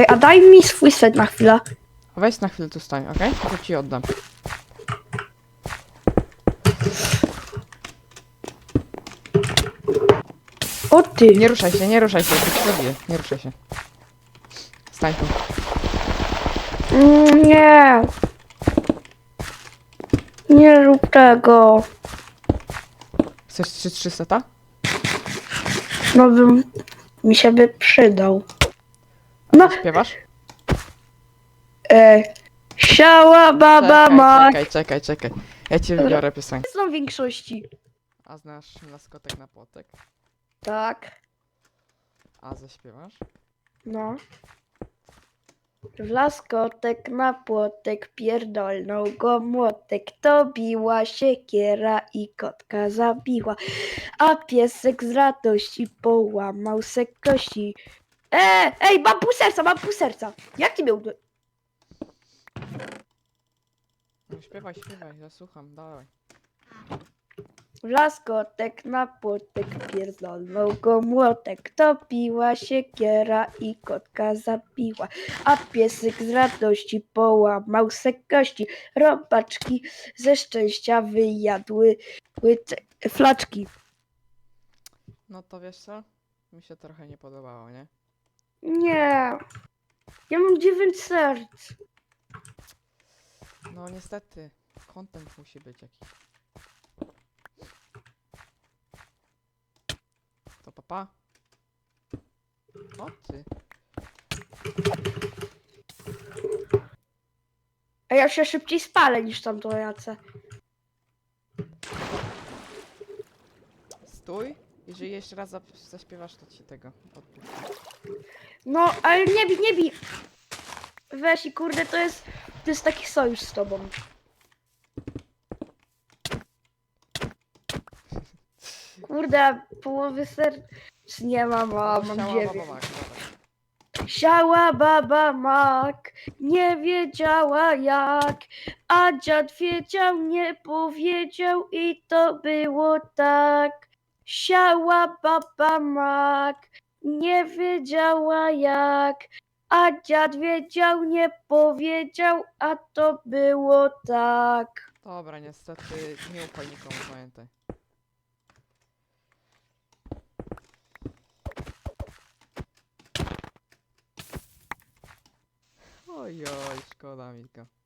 Ej, a daj mi swój set na chwilę. Weź na chwilę tu stań, okej? To ci oddam. O ty. Nie ruszaj się, nie ruszaj się, to ci zabiję. Nie ruszaj się. Stań tu. Mm, Nie. Nie rób tego. Chcesz 3-3 seta? No bym mi się by przydał. No, Śpiewasz? e, siała baba czekaj, ma. czekaj, czekaj, czekaj. Ja ci wybiorę piosenkę. Są większości. A znasz laskotek na płotek? Tak. A zaśpiewasz? No. W laskotek na płotek pierdolnął go młotek, to biła siekiera i kotka zabiła, a piesek z radości połamał se kości. E, ej, mam pół serca, mam pół serca. Jaki był? No śpiewaj, śpiewaj, ja słucham, dawaj. Laskotek na płotek pierdolnął go młotek, to biła siekiera i kotka zabiła, a piesek z radości połamał se kości. Robaczki ze szczęścia wyjadły łyce, flaczki. No to wiesz co? Mi się trochę nie podobało, nie? Nie, ja mam dziewięć serc. No niestety, content musi być jakiś. To papa? O ty. A ja się szybciej spalę niż tam to jace. Stój. Jeżeli jeszcze raz zap- zaśpiewasz, to ci tego odpuszczę. No, ale nie bij, nie bij. Weź i kurde, to jest, to jest taki sojusz z tobą. Kurde, połowy serc nie mam, a mam dziewięć. Siała baba mak, nie wiedziała jak, a dziad wiedział, nie powiedział i to było tak. Siała baba mak, nie wiedziała jak, a dziad wiedział, nie powiedział, a to było tak. Dobra, niestety nie ufaj nikomu, pamiętaj. Ojoj, szkoda mi go.